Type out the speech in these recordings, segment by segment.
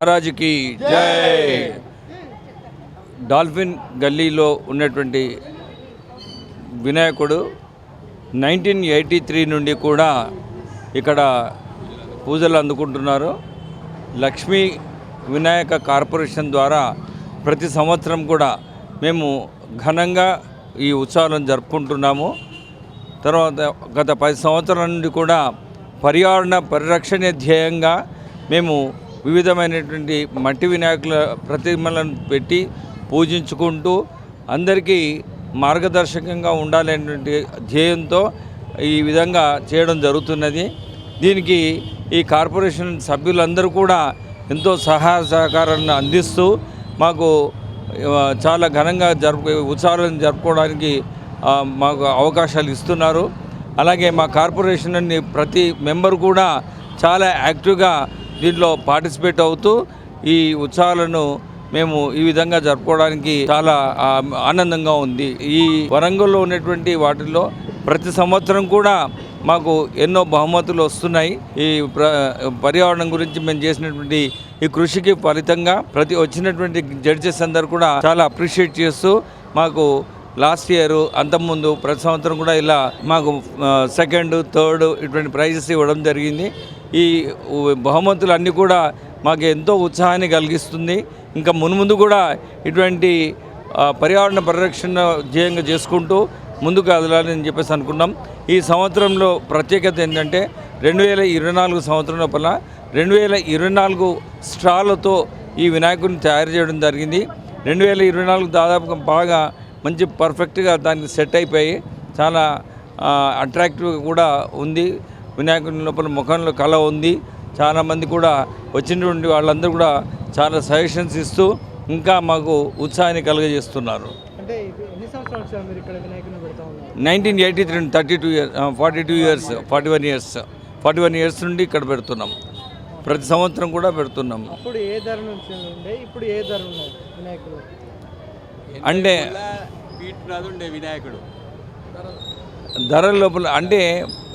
మహారాజుకి జై. డాల్ఫిన్ గల్లీలో ఉన్నటువంటి వినాయకుడు నైన్టీన్ ఎయిటీ త్రీ నుండి కూడా ఇక్కడ పూజలు అందుకుంటున్నారు. లక్ష్మీ వినాయక కార్పొరేషన్ ద్వారా ప్రతి సంవత్సరం కూడా మేము ఘనంగా ఈ ఉత్సవాలను జరుపుకుంటున్నాము. తర్వాత గత పది సంవత్సరాల నుండి కూడా పర్యావరణ పరిరక్షణ ధ్యేయంగా మేము వివిధమైనటువంటి మట్టి వినాయకుల ప్రతిమలను పెట్టి పూజించుకుంటూ అందరికీ మార్గదర్శకంగా ఉండాలనేటువంటి ధ్యేయంతో ఈ విధంగా చేయడం జరుగుతున్నది. దీనికి ఈ కార్పొరేషన్ సభ్యులందరూ కూడా ఎంతో సహాయ సహకారాన్ని అందిస్తూ మాకు చాలా ఘనంగా జరుపు ఉత్సవాలను జరుపుకోవడానికి మాకు అవకాశాలు ఇస్తున్నారు. అలాగే మా కార్పొరేషన్ ప్రతి మెంబర్ కూడా చాలా యాక్టివ్గా దీంట్లో పార్టిసిపేట్ అవుతూ ఈ ఉత్సవాలను మేము ఈ విధంగా జరుపుకోవడానికి చాలా ఆనందంగా ఉంది. ఈ వరంగల్లో ఉన్నటువంటి వాటిల్లో ప్రతి సంవత్సరం కూడా మాకు ఎన్నో బహుమతులు వస్తున్నాయి. ఈ పర్యావరణం గురించి మేము చేసినటువంటి ఈ కృషికి ఫలితంగా ప్రతి వచ్చినటువంటి జడ్జెస్ అందరు కూడా చాలా అప్రిషియేట్ చేస్తూ మాకు లాస్ట్ ఇయర్ అంతకుముందు ప్రతి సంవత్సరం కూడా ఇలా మాకు సెకండ్ థర్డ్ ఇటువంటి ప్రైజెస్ ఇవ్వడం జరిగింది. ఈ బహుమతులు అన్నీ కూడా మాకు ఎంతో ఉత్సాహాన్ని కలిగిస్తుంది. ఇంకా మున్ముందు కూడా ఇటువంటి పర్యావరణ పరిరక్షణ ధ్యేయంగా చేసుకుంటూ ముందుకు కదలాలని చెప్పేసి అనుకున్నాం. ఈ సంవత్సరంలో ప్రత్యేకత ఏంటంటే రెండు వేల ఇరవై నాలుగు సంవత్సరం లోపల రెండు వేల ఇరవై నాలుగు స్ట్రాలతో ఈ వినాయకుడిని తయారు చేయడం జరిగింది. రెండు వేల ఇరవై నాలుగు దాదాపుగా బాగా మంచి పర్ఫెక్ట్గా దానికి సెట్ అయిపోయి చాలా అట్రాక్టివ్గా కూడా ఉంది. వినాయకుని లోపల ముఖంలో కళ ఉంది. చాలామంది కూడా వచ్చినటువంటి వాళ్ళందరూ కూడా చాలా సజెషన్స్ ఇస్తూ ఇంకా మాకు ఉత్సాహాన్ని కలుగజేస్తున్నారు. Nineteen eighty three thirty two years forty two years forty one years forty one years నుండి ఇక్కడ పెడుతున్నాం. ప్రతి సంవత్సరం కూడా పెడుతున్నాం. అప్పుడు ఏ ధర ఇప్పుడు ఏ ధర వినాయకుడు? అంటే ఉండే వినాయకుడు. ధరల లోపల అంటే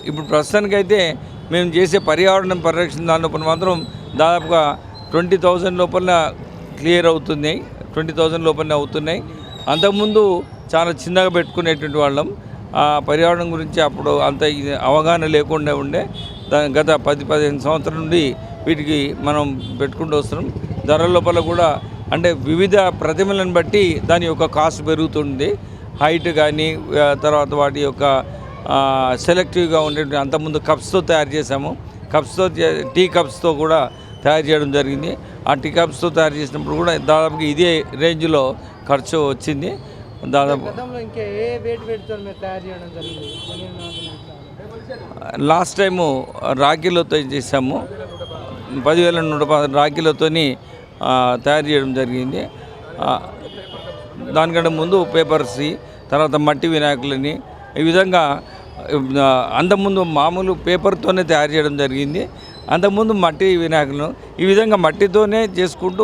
ఇప్పుడు ప్రస్తుతానికైతే మేము చేసే పర్యావరణ పరిరక్షణ దాని లోపల మాత్రం దాదాపుగా ట్వంటీ థౌజండ్ లోపల క్లియర్ అవుతున్నాయి. ట్వంటీ థౌజండ్ లోపలనే అవుతున్నాయి. అంతకుముందు చాలా చిన్నగా పెట్టుకునేటువంటి వాళ్ళం. ఆ పర్యావరణం గురించి అప్పుడు అంత అవగాహన లేకుండా ఉండే దాని గత పది పదిహేను సంవత్సరాల నుండి వీటికి మనం పెట్టుకుంటూ వస్తున్నాం. ధరల లోపల కూడా అంటే వివిధ ప్రతిమలను బట్టి దాని యొక్క కాస్ట్ పెరుగుతుంది. హైట్ కానీ తర్వాత వాటి యొక్క సెలెక్టివ్గా ఉండే అంతకుముందు కప్స్తో తయారు చేసాము కప్స్తో టీ కప్స్తో కూడా తయారు చేయడం జరిగింది. ఆ టీ కప్స్తో తయారు చేసినప్పుడు కూడా దాదాపుగా ఇదే రేంజ్లో ఖర్చు వచ్చింది. దాదాపు. లాస్ట్ టైము రాఖీలతో చేసాము పదివేల నూట పది రాఖీలతోని తయారు చేయడం జరిగింది. దానికంటే ముందు పేపర్స్ తర్వాత మట్టి వినాయకులని ఈ విధంగా అంతకుముందు మామూలు పేపర్తోనే తయారు చేయడం జరిగింది. అంతకుముందు మట్టి వినాయకులను ఈ విధంగా మట్టితోనే చేసుకుంటూ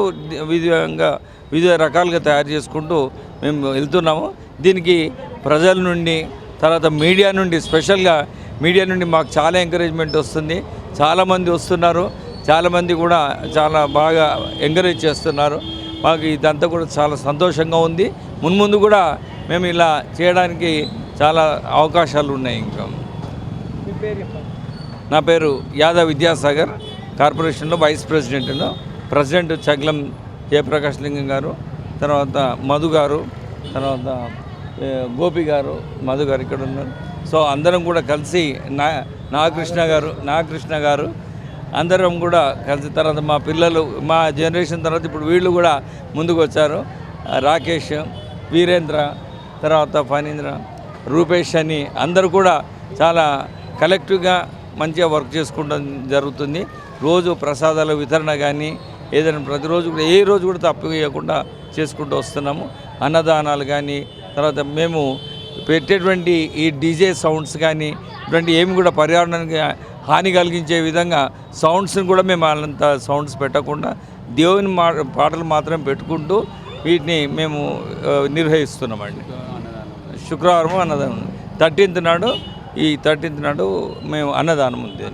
విధంగా వివిధ రకాలుగా తయారు చేసుకుంటూ మేము వెళ్తున్నాము. దీనికి ప్రజల నుండి తర్వాత మీడియా నుండి స్పెషల్గా మీడియా నుండి మాకు చాలా ఎంకరేజ్మెంట్ వస్తుంది. చాలామంది వస్తున్నారు. చాలామంది కూడా చాలా బాగా ఎంకరేజ్ చేస్తున్నారు. మాకు ఇదంతా కూడా చాలా సంతోషంగా ఉంది. మున్ముందు కూడా మేము ఇలా చేయడానికి చాలా అవకాశాలు ఉన్నాయి ఇంకా. నా పేరు యాదవ్ విద్యాసాగర్ కార్పొరేషన్లో వైస్ ప్రెసిడెంట్ను. ప్రెసిడెంట్ చగ్లం జయప్రకాష్ లింగం గారు తర్వాత మధు గారు తర్వాత గోపి గారు మధు గారు ఇక్కడ ఉన్నారు. సో అందరం కూడా కలిసి నా నాగకృష్ణ గారు నాగకృష్ణ గారు అందరం కూడా కలిసి తర్వాత మా పిల్లలు మా జనరేషన్ తర్వాత ఇప్పుడు వీళ్ళు కూడా ముందుకు వచ్చారు రాకేష్ వీరేంద్ర తర్వాత ఫణీంద్ర రూపేష్ అని అందరూ కూడా చాలా కలెక్టివ్గా మంచిగా వర్క్ చేసుకోవడం జరుగుతుంది. రోజు ప్రసాదాల వితరణ కానీ ఏదైనా ప్రతిరోజు కూడా ఏ రోజు కూడా తప్పు చేయకుండా చేసుకుంటూ వస్తున్నాము. అన్నదానాలు కానీ తర్వాత మేము పెట్టేటువంటి ఈ డీజే సౌండ్స్ కానీ ఇటువంటి ఏమి కూడా పర్యావరణానికి హాని కలిగించే విధంగా సౌండ్స్ని కూడా మేము అంత సౌండ్స్ పెట్టకుండా దేవుని మా పాటలు మాత్రం పెట్టుకుంటూ వీటిని మేము నిర్వహిస్తున్నామండి. శుక్రవారం అన్నదానం థర్టీన్త్ నాడు ఈ థర్టీన్త్ నాడు మేము అన్నదానం ఉంది